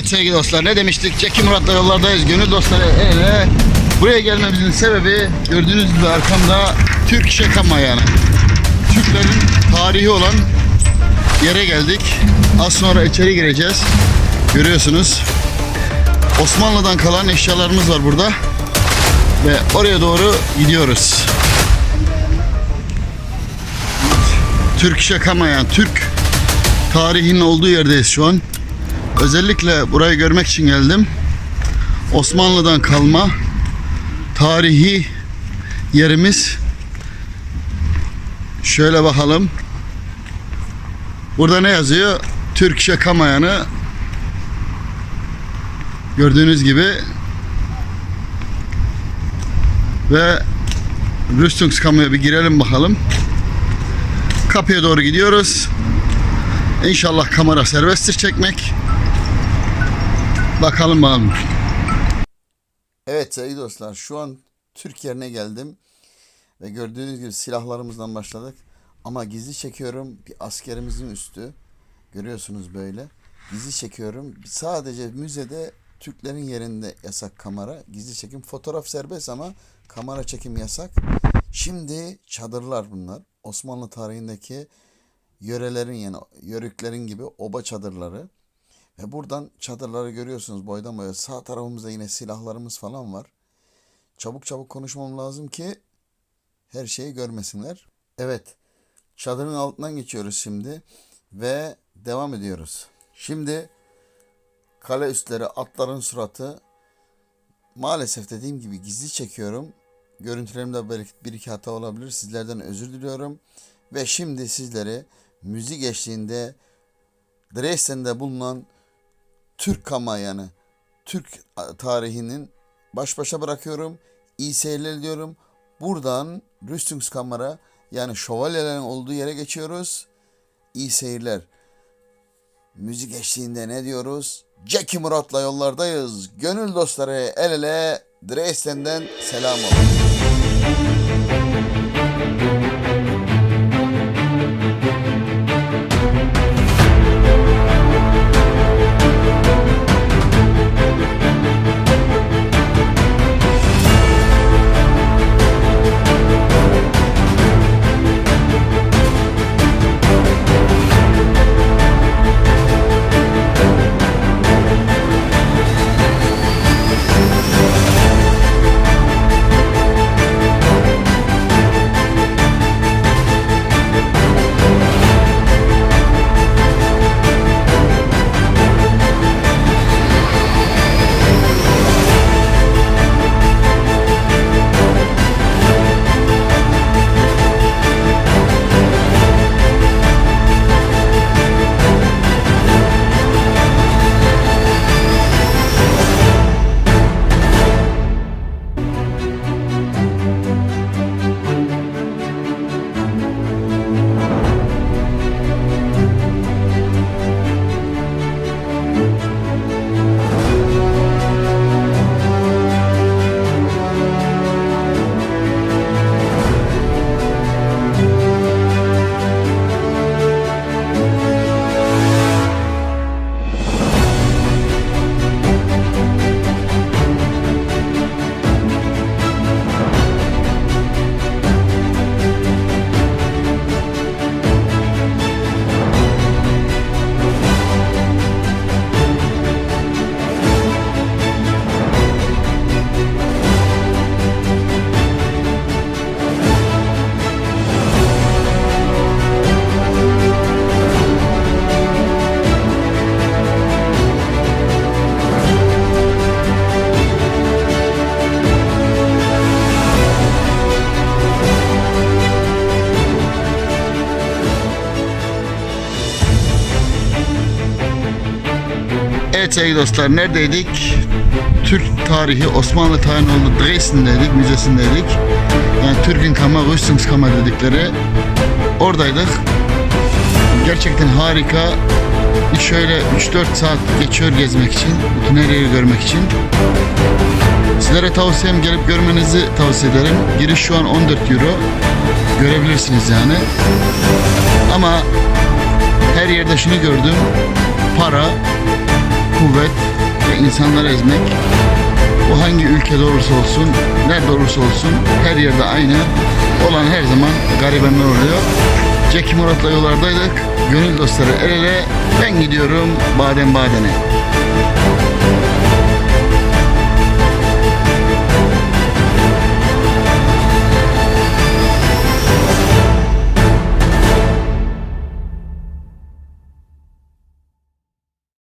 Evet sevgili dostlar ne demiştik? Ceki Murat'la yollardayız. Gönül dostları ele. Buraya gelmemizin sebebi gördüğünüz gibi arkamda Türk Şekama yani. Türklerin tarihi olan yere geldik. Az sonra içeri gireceğiz. Görüyorsunuz. Osmanlı'dan kalan eşyalarımız var burada. Ve oraya doğru gidiyoruz. Türk Şekama yani Türk tarihinin olduğu yerdeyiz şu an. Özellikle burayı görmek için geldim. Osmanlı'dan kalma tarihi yerimiz. Şöyle bakalım. Burada ne yazıyor? Türk Şakamayanı gördüğünüz gibi ve Rüstungskamu'ya bir girelim bakalım. Kapıya doğru gidiyoruz. İnşallah kamera serbesttir çekmek. Bakalım bakalım. Evet sevgili dostlar şu an Türk yerine geldim. Ve gördüğünüz gibi silahlarımızdan başladık. Ama gizli çekiyorum bir askerimizin üstü. Görüyorsunuz böyle. Gizli çekiyorum. Sadece müzede Türklerin yerinde yasak kamera. Gizli çekim. Fotoğraf serbest ama kamera çekim yasak. Şimdi çadırlar bunlar. Osmanlı tarihindeki yörelerin yani yörüklerin gibi oba çadırları. Ve buradan çadırları görüyorsunuz boydan boya. Sağ tarafımızda yine silahlarımız falan var. Çabuk çabuk konuşmam lazım ki her şeyi görmesinler. Evet. Çadırın altından geçiyoruz şimdi ve devam ediyoruz. Şimdi kale üstleri, atların suratı maalesef dediğim gibi gizli çekiyorum. Görüntülerimde belki bir iki hata olabilir. Sizlerden özür diliyorum. Ve şimdi sizleri müzik eşliğinde Dresden'de bulunan Türk Kamayanı, Türk tarihinin baş başa bırakıyorum. İyi seyirler diyorum. Buradan Rüstungskammer'a yani şövalyelerin olduğu yere geçiyoruz. İyi seyirler. Müzik eşliğinde ne diyoruz? Jackie Murat'la yollardayız. Gönül dostları el ele Dresden'den selam olsun. Evet sevgili dostlar neredeydik? Türk tarihi Osmanlı tarihinin olduğu Dresden'deydik, müzesindeydik. Yani Türk'ün Kama, Rüstungskama dedikleri oradaydık. Gerçekten harika. Şöyle 3-4 saat geçiyor gezmek için, bütün her yeri görmek için. Sizlere tavsiyem gelip görmenizi tavsiye ederim. Giriş şu an 14 euro. Görebilirsiniz yani. Ama her yerde şunu gördüm. Para kuvvet ve insanları ezmek. Bu hangi ülkede olursa olsun, nerede olursa olsun her yerde aynı. Olan her zaman garibanlar oluyor. Ceki Murat'la yollardaydık. Gönül dostları el ele ben gidiyorum Badem Baden'e.